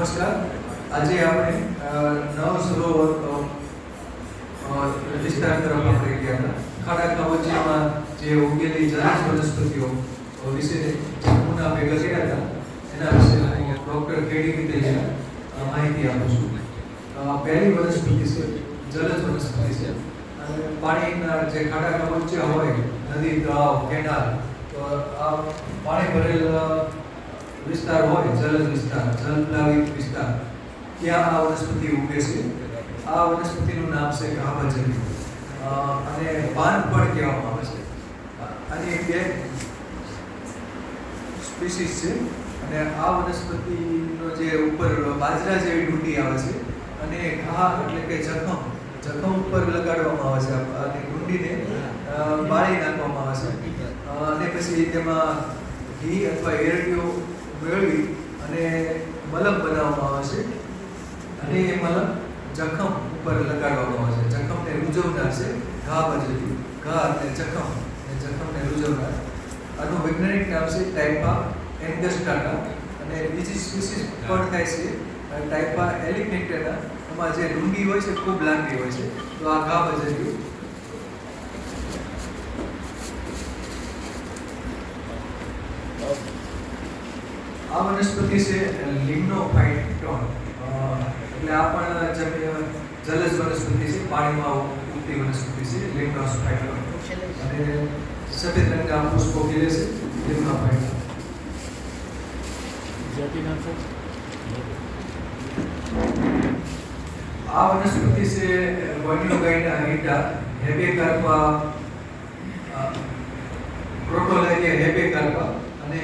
નમસ્કાર. આજે આપણે નવ સરોવર વિસ્તાર તરફ આપણે ગયા હતા. ખાડા ખાબોચિયામાં જે ઉગેલી જલજ વનસ્પતિઓ વિશે નમૂના ભેગા કર્યા હતા. એના વિશે હું ડૉક્ટર કેડી રીતે માહિતી આપું છું. પહેલી વનસ્પતિ છે, જલજ વનસ્પતિ છે. અને પાણીના જે ખાડા ખાબોચિયા હોય, નદી, તળાવ, કેનાલ, તો આ પાણી ભરેલ વિસ્તાર હોય જલજ વિસ્તાર જલપ્લાવિત વિસ્તાર. ત્યાં આ વનસ્પતિ ઉગે છે. આ વનસ્પતિનું નામ છે ગાભાજરી અને પાન પણ કહેવામાં આવે છે. આની બે સ્પીસીસ છે. અને આ વનસ્પતિનો જે ઉપર બાજરા જેવી ડૂંટી આવે છે અને ઘા એટલે કે જખમ જખમ ઉપર લગાડવામાં આવે છે. અને ગુંડીને બાળી નાખવામાં આવે છે. અને પછી તેમાં ઘી અથવા એરડીઓ મેળવી અને મલમ બનાવવામાં આવે છે. અને એ મલમ જખમ ઉપર લગાડવામાં આવે છે. જખમને રૂજવનાર છે. ઘા બજરી ઘા અને જખમ. અને જખમને રૂજવનાર આનું વૈજ્ઞાનિક નામ છે ટાઇપા એન્ગસ્ટાટા અને બીજી સ્પીસીસ પણ થાય છે. ટાઇપા એલિગનેટેના એમાં જે ડુંડી હોય છે ખૂબ લાંબી હોય છે. તો આ ઘા બાજરી આ વનસ્પતિ છે લિગ્નોફાઇટોન. એટલે આ પણ જલજ વનસ્પતિ છે પાણીમાં ઉગતી વનસ્પતિ છે લિગ્નોફાઇટોન. અને સફેદ રંગના પુષ્પો ખીલે છે લિગ્નોફાઇટોન. આ વનસ્પતિ છે વન્યુગાઇના હિટા હેબેકાર્પા પ્રોટોલેરિયા હેબેકાર્પા. અને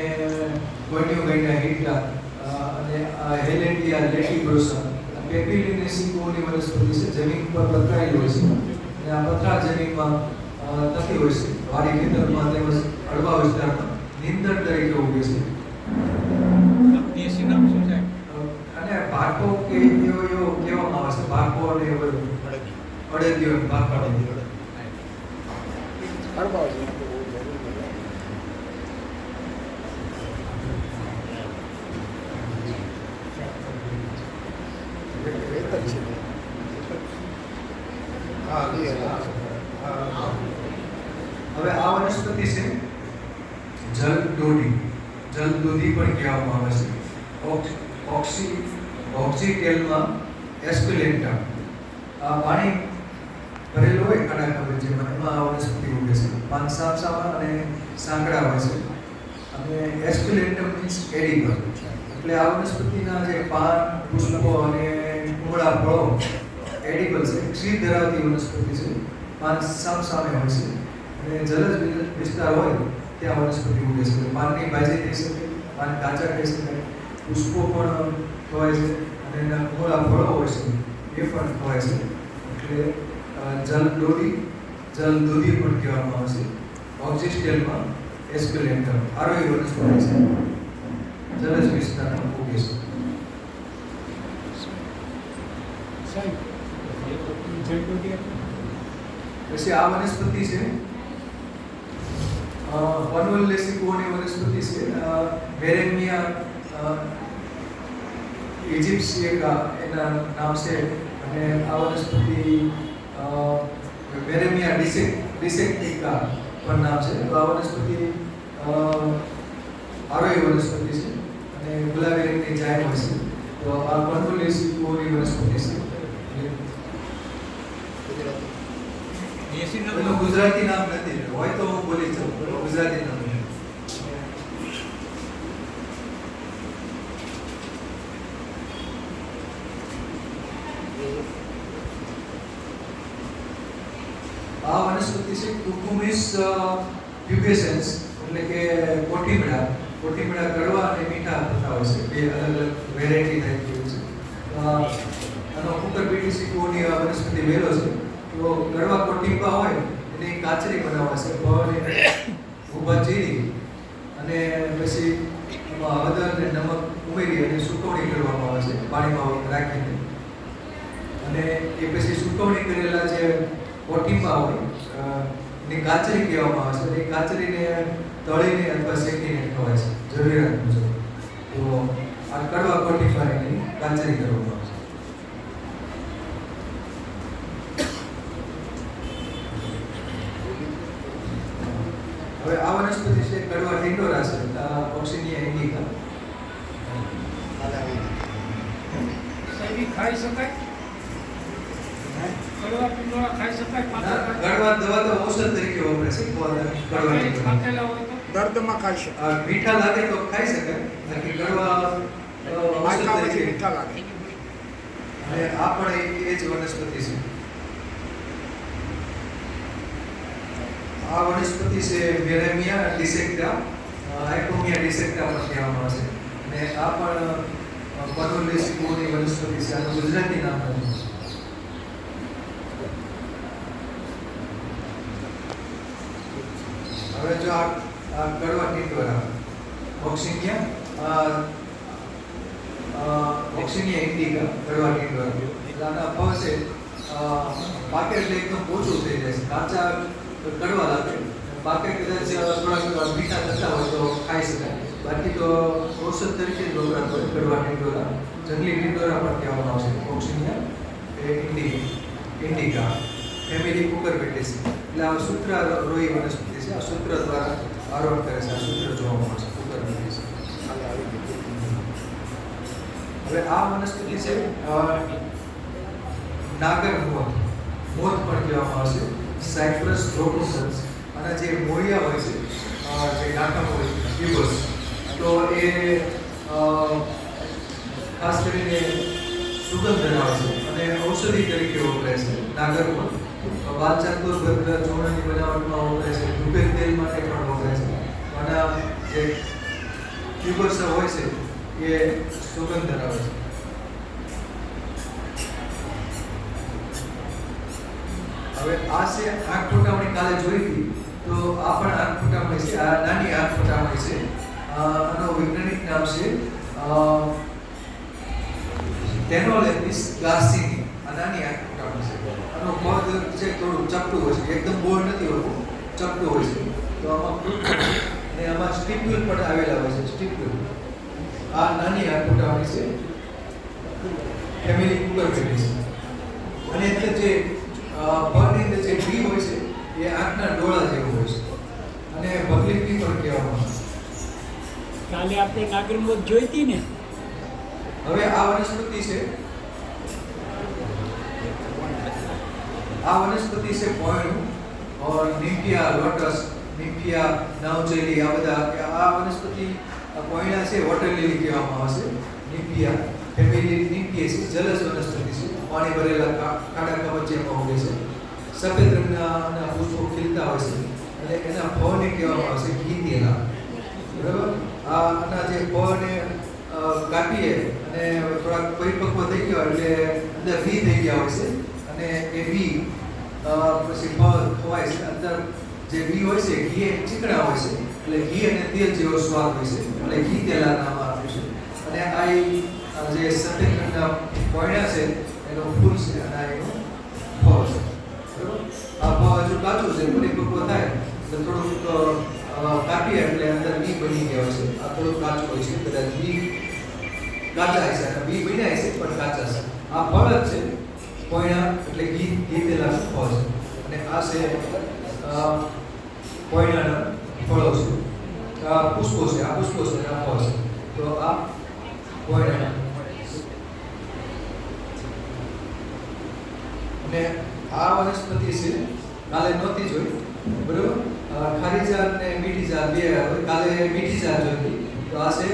વન્યુગાઇના હિટા અને આ હેલેન્ડિયા લેટિબ્રોસા પેપિલિને સિંગોની વનસ્પતિ છે જમીન પર પથરાયેલી હોય છે અને આ પથરા જમીનમાં થતી હોય છે વાડી ખેતરમાં તેમજ અડવા વિસ્તારમાં નીંદર તરીકે ઉગે છે અને ભાગો કે એવો એવો કહેવામાં આવે છે ભાગો અને એવો અડદિયો ભાગ અડદિયો હવે આ વનસ્પતિ છે જલ દોડી જલ દોધી પણ કહેવામાં આવે છે ઓક્સ- ઓક્સી ઓક્સિટેલમાં એસ્પિલેન્ટા આ પાણી ભરેલું હોય ખાડા હોય જેમાં એમાં આ વનસ્પતિ ઉગે છે. પાન સાફ સાફ અને સાંકડા હોય છે. અને એસ્પિલેન્ટમ મીન્સ એડિબલ એટલે આ વનસ્પતિના જે પાન, પુષ્પો અને કુમળા ફળો એડિબલ છે. ક્ષીર ધરાવતી વનસ્પતિ છે. પાન સામ સામે હોય છે. અને જલજ વિસ્તાર હોય, ત્યાં વનસ્પતિ ઉગે છે. પાનની ભાજી થઈ શકે, પાન કાચા થઈ શકે. પુષ્પો પણ ખવાય છે અને એના કુમળા ફળો હોય છે એ પણ ખવાય છે એટલે અ, જલ દોરી જલ દૂધી પણ કહેવામાં આવે છે ઓક્સિસ્ટેલમાં એસ્પિલેન્ટમ આરોગ્ય વનસ્પતિ છે જલજ વિસ્તારમાં ઉગે છે પછી આ વનસ્પતિ છે પનવલ્લેસિકોની વનસ્પતિ છે અ, વેરેમિયા ઇજિપ્શિયકા એના નામ છે અને આ વનસ્પતિ વેરેમિયા ડિસેક ડિસેક્ટિકા પણ નામ છે. તો આ વનસ્પતિ આરોહી વનસ્પતિ છે અને ગુલાબી રંગની જાય હોય છે. તો આ પનવલ્લેસિકોની વનસ્પતિ છે. ગુજરાતી નામ નથી. હોય તો હું બોલી જાઉં. ગુજરાતી નામ છે. આ વનસ્પતિ છે કુકુમિસ પ્યુબેસન્સ એટલે કે કોઠીમડા. કોઠીમડા કડવા અને મીઠા થતા હોય છે. બે અલગ અલગ વેરાયટી થાય હોય છે આનો કુકર પીટીસી આ વનસ્પતિ વેરો છે. તો કડવા કોઠીંબા હોય, એની કાચરી બનાવવા છે. ફળને ઊભા ચીરી અને પછી એમાં હળદર અને નમક ઉમેરી અને સુકવણી કરવામાં આવે છે પાણીમાં રાખીને અને એ પછી સુકવણી કરેલા જે કોઠીંબા હોય અ, એની કાચરી કહેવામાં આવે છે. એ કાચરીને તળીને અથવા શેકીને ખવાય છે. જરૂરિયાત મુજબ. તો આ કડવા કોઠીંબાની કાચરી કરવામાં આવશે હવે આ વનસ્પતિ છે કડવા ઢીંડોરા છે. આ ઓક્સિનિયા ઈ ખાઈ શકાય? કડવા પિંડોળા ખાઈ શકાય પાકા કડવા દવા તો ઔષધ તરીકે વપરાય છે કડવા હોય તો. દર્દમાં ખાઈ શકે આ મીઠા લાગે તો ખાઈ શકાય બાકી કડવા ઔષધ તરીકે. મીઠા લાગે. અને આ પણ એ- એ જ વનસ્પતિ છે. આ વનસ્પતિ છે વેરેમિયા ડિસેક્ટા આઇકોમિયા ડિસેક્ટા પણ કહેવામાં આવે છે. અને આ પણ પનોલેસી કુળની વનસ્પતિ છે આનું ગુજરાતી નામ હવે જો આ આ કડવા ટીટોરા ઓક્સિનિયા ઓક્સિનિયા ઇન્ડિકા કડવા ટીટોરા એટલે આના ફળ છે અ, પાકે એટલે એકદમ ઓછું થઈ જાય છે કાચા કડવા લાગે પાકે કદાચ થોડાક મીઠા થતા હોય તો ખાઈ શકાય બાકી તો ઔષધ તરીકે જ વપરાતો હોય કડવા ટીટોરા જંગલી ટીટોરા પણ કહેવામાં આવશે ઓક્સિનિયા એ ઇન્ડિ ઇન્ડિકા ફેમિલી કુકર બેઠે છે. એટલે આ સૂત્ર રોહી વનસ્પતિ છે. આ સૂત્ર દ્વારા આરોહણ કરે છે. આ સૂત્ર જોવા મળે છે. કુકર બેઠે છે. હવે આ વનસ્પતિ છે નાગર મોત. મોત પણ કહેવામાં આવે છે. સાયપ્રસ રોકોસન્સ અને જે મોરિયા હોય છે જે ડાકા હોય દિવસ તો એ ખાસ કરીને સુગંધ ધરાવે છે. અને ઔષધિ તરીકે વપરાય છે. નાગર વાલચાતુર ગંધ ચૂર્ણની બનાવટમાં વપરાય છે રૂપેર તેલ માટે પણ વપરાય છે. અને જે ટ્યુબર્સ હોય છે, એ સુગંધ ધરાવે છે. હવે આ છે આંખ ફોટામણી કાલે જોઈ હતી તો આ પણ આંખ ફોટામણી છે, આ નાની આંખ ફોટામણી છે. આનો વૈજ્ઞાનિક નામ છે ગાર્સિની. આ નાની આંખ ફૂટામણી છે આનો પગ છે થોડું ચપટું હોય છે એકદમ બોર્ડ નથી હોતું ચપટું હોય છે. તો આમાં અને આમાં સ્ટીપ્યુલ પણ આવેલા હોય છે સ્ટીપ્યુલ આ નાની હોય છે ફેમિલી કુકર ફેમિલી છે. અને એટલે જે પગની અંદર જે ઘી હોય છે એ આંખના ડોળા જેવું હોય છે. અને ભગલીપી પણ કહેવામાં આવે છે. કાલે આપણે એક જોઈતી ને? હવે આ વનસ્પતિ છે આ વનસ્પતિ છે પોયણું ઓર નિમ્પિયા લોટસ નિમ્પિયા નાવચેલી આ બધા આ વનસ્પતિ પોયણા છે વોટર લીલી કહેવામાં આવે છે નિમ્પિયા ફેમિલી છે, જલસ વનસ્પતિ છે, પાણી ભરેલા કા- ખાડા કવચિયામાં ઉગે છે. સફેદ રંગના પુષ્પો ખીલતા હોય છે. અને એના ફળને કહેવામાં આવે છે, ઘી તેલા. બરાબર? આના જે ફળને કાપીએ અને થોડાક પરિપક્વ થઈ ગયા એટલે અંદર ઘી થઈ ગયા હોય છે. અને એ બી પછી ફળ ખવાય છે. અંદર જે બી હોય છે, ઘી એ ચીકણા હોય છે. એટલે ઘી અને તેલ જેવો સ્વાદ હોય છે. એટલે ઘી તેલા નામ આપ્યું છે. અને આ જે રંગના પોયણા છે, એનો ફૂલ છે અને આ એનો ફળ છે. આ ફળ હજુ કાચું છે પરિપક્વ થાય. એટલે થોડુંક કાપીએ એટલે અંદર બી બની ગયા છે. આ થોડુંક કાચું હોય છે. કદાચ બી કાચા છે બી બન્યા છે પણ કાચા છે આ ફળ જ છે. પોયણા એટલે ઘી ઘી તેલાનું ફળ છે. અને આ છે અ, પોયણાના ફળો છે. આ પુષ્પો છે આ પુષ્પો છે આ ફળ છે. તો આ પોયણા અને આ વનસ્પતિ છે કાલે નહોતી જોઈ બરોબર? ખારી જાત ને મીઠી જાત બે કાલે મીઠી જાત જોઈ તો આ છે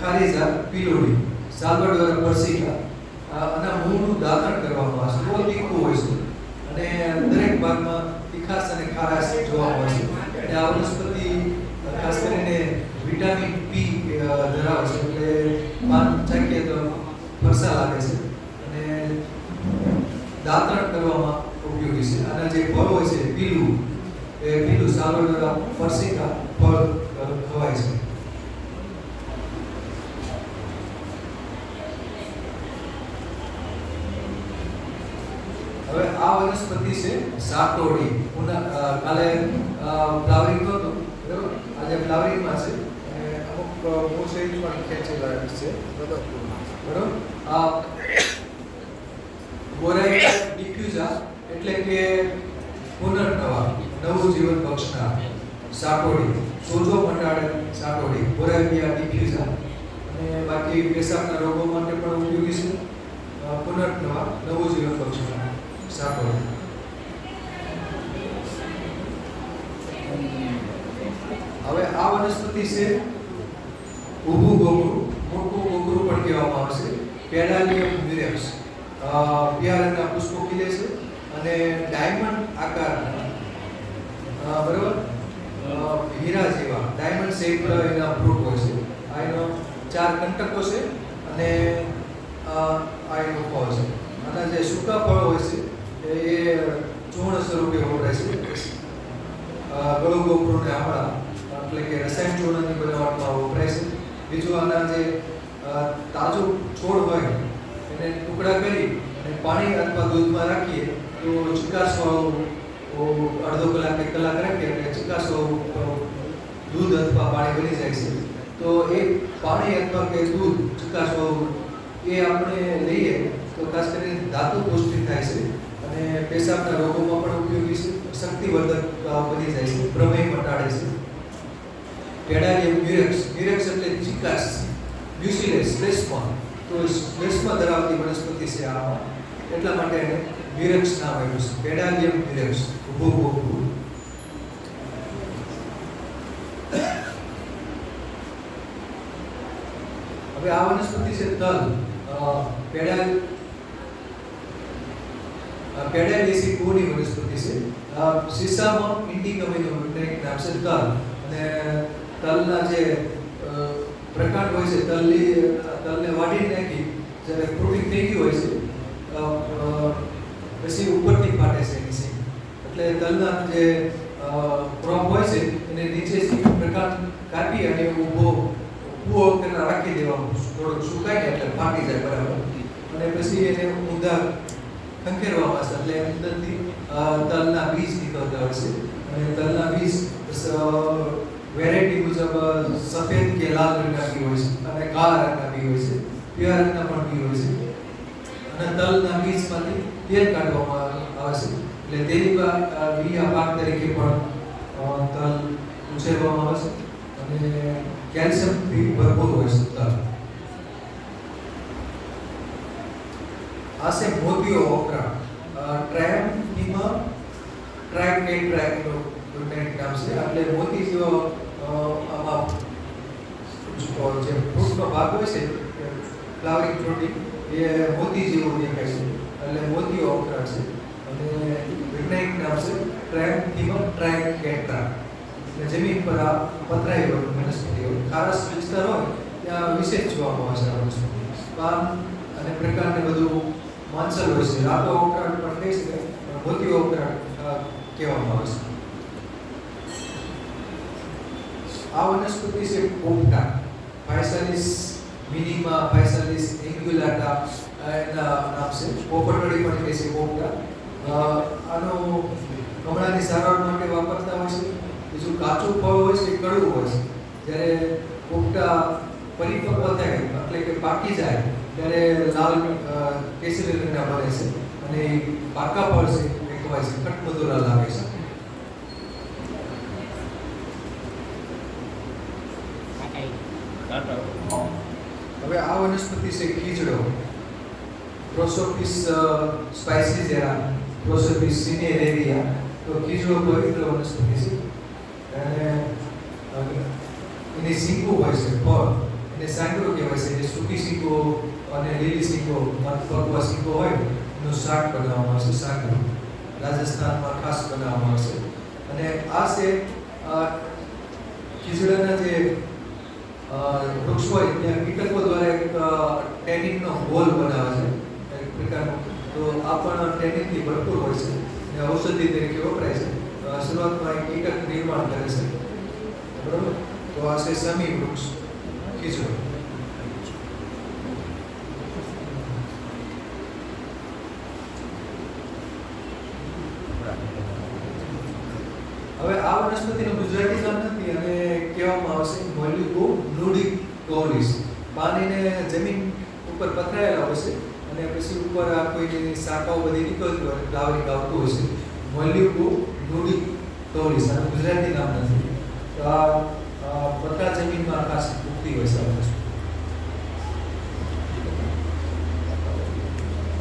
ખારી જાત પીલોડી સાલ્વડોર પરસિકા અને મૂળનું દાતણ આવે તીખું હોય છે અને દરેક ભાગમાં તીખાશ અને ખારાશ જોવા મળે છે. એટલે આ વનસ્પતિ, ખાસ કરીને વિટામિન પી ધરાવે છે. એટલે પાન ચાખીએ તો ફરસા લાગે છે. અને દાંતણ કરવામાં ઉપયોગી છે. અને જે ફળ હોય છે, પીલું, એ પીલું સાલોડા પરસિકા ફળ અ, ખવાય છે હવે આ વનસ્પતિ ઉના અ, કાલે ફ્લાવરિંગ નહોતું બરાબર? આજે ફ્લાવરિંગમાં છે. અમુક મૂળ સહિત પણ છે. બરોબર? એટલે કે પુનર્નવા નવું જીવન બક્ષનાર સાટોડી સોજો મંડાળ સાટોડી બોરાઇટા ડિફ્યુઝા. અને બાકી પેશાબના રોગો માટે પણ ઉપયોગી છે. પુનર્નવા નવું જીવન બક્ષનાર સાટોડી હવે આ વનસ્પતિ છે ઊભું ગોગરું મોટું ગોગરું પણ કહેવામાં આવે છે. પેડાલિયમ મ્યુરેક્સ પીળા રંગના પુષ્પો ખીલે છે અને ડાયમંડ આકારના. બરાબર? હીરા જેવા. ડાયમંડ શેપ એના ફ્રૂટ હોય છે. આ એનો ચાર કંટકો છે અને આ એનો ફળ છે. આના જે સૂકા ફળ હોય છે એ ચૂર્ણ સ્વરૂપે વપરાય છે. અ, ગળું ગોપરું ને આમળા એટલે કે રસાયણ ચૂર્ણની બનાવટમાં વપરાય છે બીજું આના જે તાજું છોડ હોય એને ટુકડા કરી અને પાણી અથવા દૂધમાં રાખીએ તો ચિકાસવાળું અડધો કલાક એક કલાક રાખીએ એટલે ચિકાસવાળું દૂધ અથવા પાણી બની જાય છે. તો એ પાણી અથવા કે દૂધ ચિકાસવાળું એ આપણે લઈએ તો ખાસ કરીને ધાતુ પુષ્ટિ થાય છે. અને પેશાબના રોગોમાં પણ ઉપયોગી છે શક્તિવર્ધક બની જાય છે, પ્રમેય મટાડે છે. પેડાલિયમ મ્યુરેક્સ મ્યુરેક્સ એટલે ચિકાસ મ્યુસિલેસ શ્લેષ્મા તો શ્લેષ્મા ધરાવતી વનસ્પતિ છે આ એટલા માટે એને મ્યુરેક્સ નામ આવ્યું છે, પેડાલિયમ મ્યુરેક્સ ઊભો ઉભું હવે આ વનસ્પતિ છે તલ. પેડાલ પેડાલિસી કોની વનસ્પતિ છે. અ, સીસામાં ઇન્ડિકમ વૈજ્ઞાનિક નામ છે તલ. અને તલના જે પ્રકાંડ હોય છે તલની તલને વાઢી નાખી જ્યારે પ્રોટીન થઈ ગયું હોય છે અ, અ, પછી ઉપરથી ફાટે છે એની સી એટલે તલના જે ક્રોપ હોય છે એને નીચેથી પ્રકાંડ કાપી અને ઊભો કૂવો કરીને રાખી દેવાનું થોડુંક સુકાય ને એટલે ફાટી જાય બરાબર અને પછી એને ઊંધા ખંખેરવામાં આવશે એટલે અંદરથી અ, તલના બીજ નીકળતા હોય છે અને તલના બીજ વેરાયટી મુજબ અ, સફેદ કે લાલ રંગના બી હોય છે અને કાળા રંગના બી હોય છે પીળા રંગના પણ બી હોય છે અને તલના બીજમાંથી તેલ કાઢવામાં આવે છે એટલે તેની પા- અ, બીયા પાક તરીકે પણ અ, તલ ઉછેરવામાં આવે છે અને કેલ્શિયમ બી ભરપૂર હોય છે તલ આ છે મોતીઓ ઓકરા ટ્રાયમ્ફીમાં ટ્રાયકેટ્રા એનું વૈજ્ઞાનિક નામ છે એટલે મોતી જેવો અ, આમાં જે ફ્રૂટનો ભાગ હોય છે ફ્લાવરિંગ ફ્રૂટિંગ એ મોતી જેવું દેખાય છે એટલે મોતીઓ ઓકરા છે અને વૈજ્ઞાનિક નામ છે ટ્રાયમ્ફીમાં ટ્રાયકેટ્રા એટલે જમીન પર આ પથરાઈ હોય વનસ્પતિ હોય ખારસ વિસ્તાર હોય ત્યાં વિશેષ જોવામાં આવે છે આ વનસ્પતિ પાન અને પ્રકારને બધું માનસર હોય છે રાતો અવકાશ પણ કહી શકાય પણ મોતી અવકાશ અ, કહેવામાં આવે છે. આ વનસ્પતિ છે પોપટા. ફાયસાલિસ મિનિમા ફાયસાલિસ એન્ગ્યુલાટા એના નામ છે. પોપટડી પણ કહે છે પોપટા. આનો કમળાની સારવાર માટે વાપરતા હોય છે. બીજું કાચું ફળ હોય છે, કડવું હોય છે. જ્યારે પોપટા પરિપક્વ થાય, એટલે કે પાકી જાય, ત્યારે લાલ કેસરી રંગના બને છે. અને પાકા છે. ખવાય છે ખટમધુરા લાગે છે. હવે આ વનસ્પતિ છે ખીજડો. પ્રોસોપિસ સ્પાઇસીઝેરા પ્રોસોપિસ સિનેરેરિયા તો ખીજડો પવિત્ર વનસ્પતિ છે. અને એની શીંગો હોય છે, ફળ. એને સાંકડો કહેવાય છે. જે સૂકી સિંગો અને લીલી શીંગો પકવા સિંગો હોય, એનું શાક બનાવવામાં આવશે સાંકડો રાજસ્થાનમાં ખાસ બનાવવામાં આવશે. અને આ સેટ ખીચડાના જે વૃક્ષ હોય, ત્યાં કીટકો દ્વારા એક ટેનિનનો હોલ બનાવે છે, એક પ્રકારનો. તો આ પણ ટેનિનથી ભરપૂર હોય છે અને ઔષધિ તરીકે વપરાય છે. શરૂઆતમાં એક કીટક નિર્માણ કરે છે. બરાબર? તો આ છે સમી વૃક્ષ, ખીજડો. હવે આ વનસ્પતિનું ગુજરાતી નામ નથી અને કહેવામાં આવશે મોલ્યુકો નુડી કોલિસ પાણીને જમીન ઉપર પથરાયેલા હોય અને પછી ઉપર આ કોઈ શાખાઓ બધી નીકળતી હોય ફ્લાવરિંગ આવતું હોય છે મોલ્યુકો નુડી કોલિસ આનું ગુજરાતી નામ નથી. તો આ પતરા જમીનમાં ખાસ ઉગતી હોય છે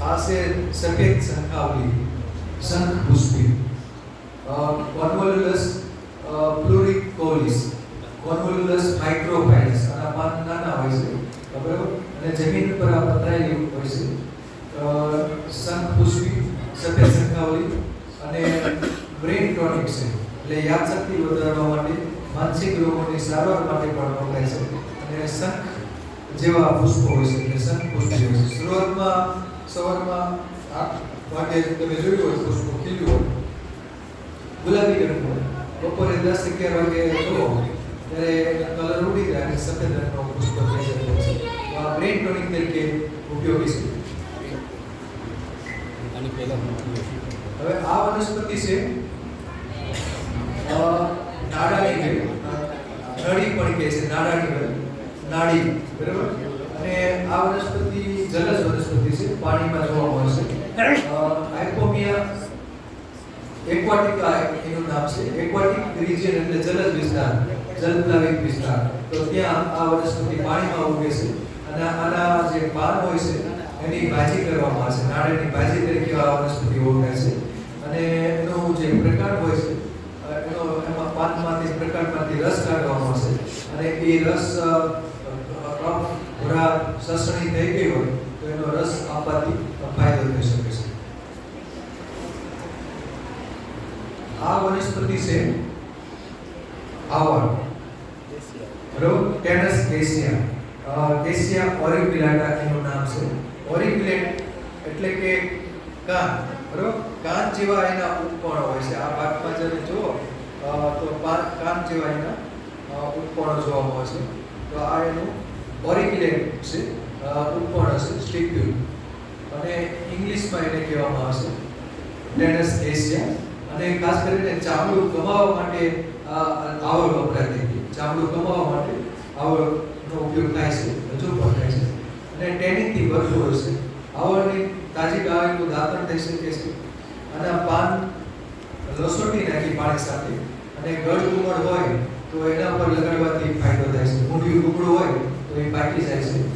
આ આ છે સફેદ શંખાવલી શંખ પુષ્પી કોન્વોલ્યુલસ પ્લુરિકોલિસ કોન્વોલ્યુલસ માઇક્રોફાઇલસ આના પાન નાના હોય છે. બરાબર? અને જમીન પર આ પથરાયેલી હોય છે. અ, પુષ્પી સફેદ શંખાવલી અને બ્રેન ટોનિક છે. એટલે યાદશક્તિ વધારવા માટે માનસિક રોગોની સારવાર માટે પણ વપરાય છે. અને શંખ જેવા પુષ્પો હોય છે. એટલે શંખ પુષ્પ હોય છે. શરૂઆતમાં સવારમાં આઠ વાગે તમે જોયું હોય પુષ્પો ખીલ્યું હોય. ગુલાબી રંગનું. બપોરે દસ અગિયાર વાગે જુઓ ત્યારે કલર ઉડી જાય અને સફેદ રંગનો પુષ્પ થઈ શકે છે. તો આ બ્રેન ટોનિક તરીકે ઉપયોગી છે. હવે આ વનસ્પતિ છે નાડાની વેલ. નળી પણ કહે છે નાડાની વેલ. નાડી બરાબર? અને આ વનસ્પતિ જલજ વનસ્પતિ છે પાણીમાં જોવા મળે છે. આઇકોમિયા એક્વાટિકા એનું નામ છે. એક્વાટિક રિજિયન એટલે જલજ વિસ્તાર જલપ્લાવિત વિસ્તાર. તો ત્યાં આ વનસ્પતિ પાણીમાં ઉગે છે. અને આના જે પાન હોય છે, એની ભાજી કરવામાં આવે છે. નાળિયેરની ભાજી તરીકે આ વનસ્પતિ ઓળખાય છે. અને એનો જે પ્રકાર હોય છે એનો એમાં પાનમાંથી પ્રકારમાંથી રસ કાઢવામાં આવશે. અને એ રસ કફ ભરા, સસણી થઈ ગઈ હોય, તો એનો રસ આપવાથી ફાયદો થઈ શકે છે આ વનસ્પતિ છે આવડ બરોબર ટેનસ કેસિયા કેસિયા ઓરિપિલાટા એનું નામ છે. ઓરિપિલેટ એટલે કે કાન બરોબર? કાન જેવા એના ઉપકોણ હોય છે. આ ભાગમાં જ્યારે જુઓ તો કાન જેવા એના ઉપકોણ જોવા મળે છે. તો આ એનું ઓરિપિલેટ છે ઉપકોણ હશે સ્ટીક્યુલ અને ઇંગ્લિશમાં એને કહેવામાં આવશે ટેનસ કેસિયા અને ખાસ કરીને ચામડું કમાવા માટે આ આવળ વપરાતી હતી. ચામડું કમાવા માટે આવળનો ઉપયોગ થાય છે હજુ પણ થાય છે. અને ટેનિંગથી ભરપૂર હશે. છે આવળની તાજી ગાયનું દાતણ થઈ શકે છે. અને પાન લસણની નાખી પાણી સાથે. અને ગળ ઉમળ હોય તો એના પર લગાડવાથી ફાયદો થાય છે. મૂંઢિયું કુકડું હોય તો એ પાકી જાય છે.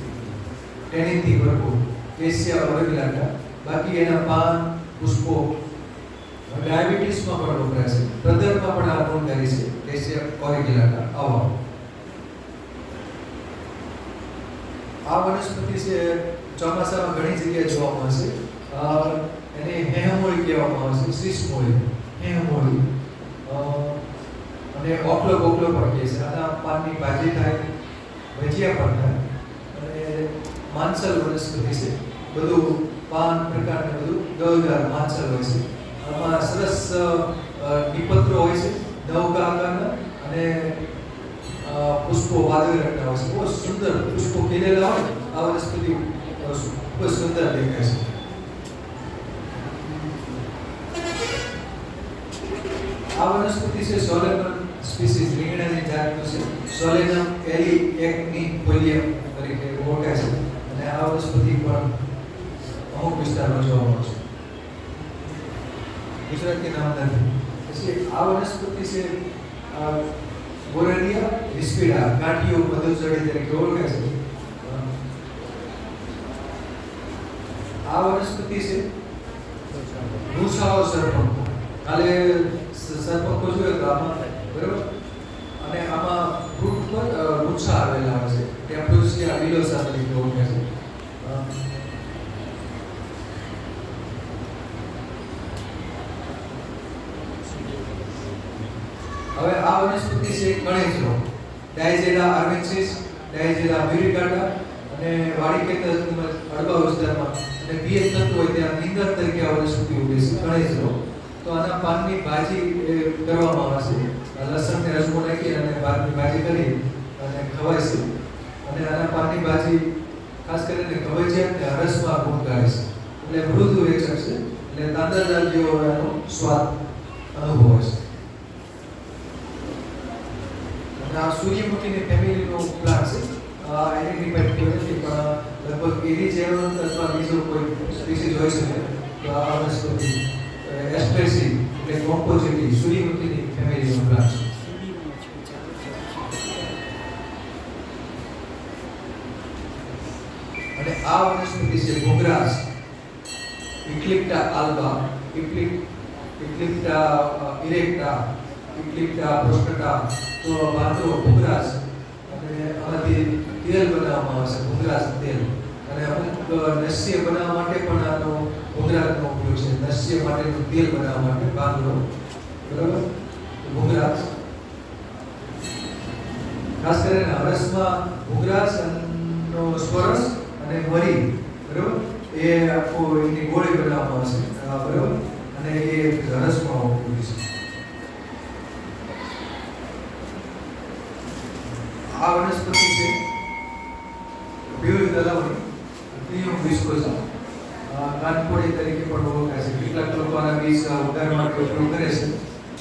ટેનિંગથી ભરપૂર. કેસિયા ઓરેગલાટા બાકી એના પાન, પુષ્પો ડાયાબિટીસમાં પણ વપરાય છે. હૃદયમાં પણ આ ગુણકારી છે. કેસે ઓરિગિલાટા આવા. આ વનસ્પતિ છે, ચોમાસામાં ઘણી જગ્યાએ જોવા મળશે એને હેહમોળી કહેવામાં આવે છે, સિસ્મોળી. હેહમોળી અને ઓકલો બોકલો પણ કહે છે. આના પાનની ભાજી થાય, ભજીયા પણ થાય. અને માનસલ વનસ્પતિ છે. બધું પાન પ્રકાર ને બધું દળદાર માંસલ હોય છે. આમાં સરસ નિપત્રો હોય છે નવકા આકારના અને પુષ્પો, વાદળી રંગના હોય છે. બહુ સુંદર પુષ્પો ખીલેલા હોય આ વનસ્પતિ ખૂબ જ સુંદર દેખાય છે. આ વનસ્પતિ છે સોલેનમ સ્પીસીસ, રીંગણાની જાતનું છે. સોલેનમ એલી એકની ફોલિયમ તરીકે ઓળખાય છે. અને આ વનસ્પતિ પણ અમુક વિસ્તારમાં જોવા મળે છે. ગુજરાતી નામ નથી પછી આ વનસ્પતિ છે, આ બોરેલિયા રિસ્પિડા કાંટીઓ મધુચડી તરીકે ઓળખાય છે. આ વનસ્પતિ છે મૂછાઓ સરપંખો. કાલે સ- સરપંખો જોયો તો આમાં, બરાબર? અને આમાં ફ્રૂટ પર અ, મૂછા આવેલા હોય છે ત્યાં ફ્રુસિયા વિલોસા તરીકે ઓળખાય છે અ, હવે આ છે કણેજરો ડાયજેલા આર્મેન્સિસ ડાયજેલા મ્યુરિકાટા અને વાડી ખેતર તેમજ અડબા વિસ્તારમાં. અને પીએચ થતું હોય ત્યાં નીંદર તરીકે આ વનસ્પતિ ઉગે છે કણેજરો તો આના પાનની ભાજી કરવામાં આવે છે. લસણ ને રસમો નાખી અને પાનની ભાજી કરી અને ખવાય છે. અને આના પાનની ભાજી ખાસ કરીને કબજિયાત ને હરસમાં ગુણકારી છે. એટલે મૃદુ રેચક છે, એટલે તાંદરદાર જેવો એનો સ્વાદ અનુભવાય છે આ સૂર્યમુખીની ફેમિલીનો પ્લાન્ટ છે. આઈડેન્ટિફાઈ પણ લગભગ એની જેમ અથવા બીજો કોઈ સ્પીસીસ હોઈ શકે આ વનસ્પતિ એસ્પેસી એટલે કોમ્પોઝિટી સૂર્યમુખીની ફેમિલીનો પ્લાન્ટ છે. અને આ વનસ્પતિ છે મોગ્રાસ ઇક્લિપ્ટા આલ્બા, ઇક્લિપ, ઇક્લિપ્ટા ઇરેક્ટા ઇક્લિપ્ટા પ્રોસ્ટટા તો વાતો મોગરાસ અને આમાંથી તેલ બનાવવામાં આવે છે મોગરાસ તેલ. અને અમુક નસ્ય બનાવવા માટે પણ આનો મોગરાસનો ઉપયોગ છે. નસ્ય માટેનું તેલ બનાવવા માટે બાંગડો બરાબર? મોગરાસ ખાસ કરીને હરસમાં મોગરાસ નો સ્વરસ અને મરી. બરાબર? એ આખો એની ગોળી બનાવવામાં આવશે. બરાબર? અને એ રસમાં ઉપયોગી છે. આ વનસ્પતિ છે. પ્યુરી દલાવણી પ્રિયમ વિસ્કોસા કાનપોડી તરીકે પણ ઓળખાય છે. કેટલાક લોકો આના બીજ ઉગાડવા માટે ઉપયોગ કરે છે.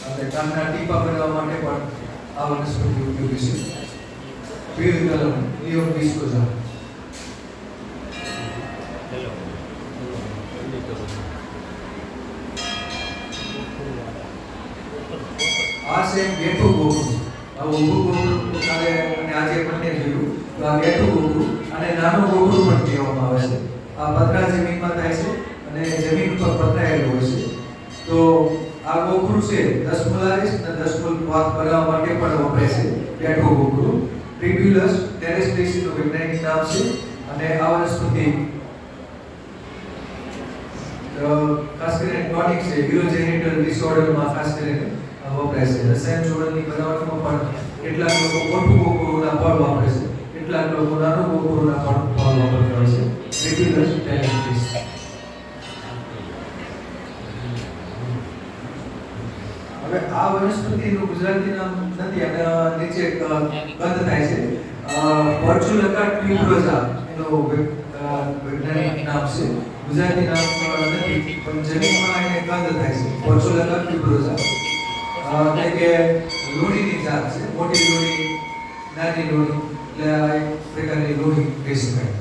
અને કાનના ટીપા બનાવવા માટે પણ આ વનસ્પતિ ઉપયોગી છે. પ્યુરી દલાવણી પ્રિયમ વિસ્કોસા આ છે બેઠું ગોકળું. આ ઊભું ગોકળું અને નાનું ગોકળું પણ કહેવામાં આવે છે. આ પતરા જમીનમાં થાય છે અને જમીન પર પથરાયેલું હોય છે. તો આ ગોખરું છે દસમલારીસ અને દસમલ પાક બનાવવા માટે પણ વપરાય છે. બેઠું નામ છે. અને આ વનસ્પતિ ખાસ કરીને ટોનિક છે યુરોજેનિટલ ખાસ કરીને વપરાય છે. રસાયણ જોડણની બનાવટમાં પણ કેટલાક લોકો મોટું કોકોરોના ફળ વાપરે છે કેટલાક લોકો નાનું કોકોરોના ફળ ફળ વાપરતા હોય છે ટ્રિબ્યુલસ ટેરેસ્ટ્રીસ હવે આ વનસ્પતિનું ગુજરાતી નામ નથી અને નીચે અ, બંધ થાય છે વર્ચ્યુલકા ટ્યુબરોઝા એનો વૈ- અ, વૈજ્ઞાનિક નામ છે ગુજરાતી નામ અ, નથી પણ જમીનમાં એને કંદ થાય છે વર્ચ્યુલકા ટ્યુબરોઝા અ, એટલે કે લોણીની જાત છે મોટી લોણી નાની લોણી એટલે આ એક પ્રકારની લોણી કહી શકાય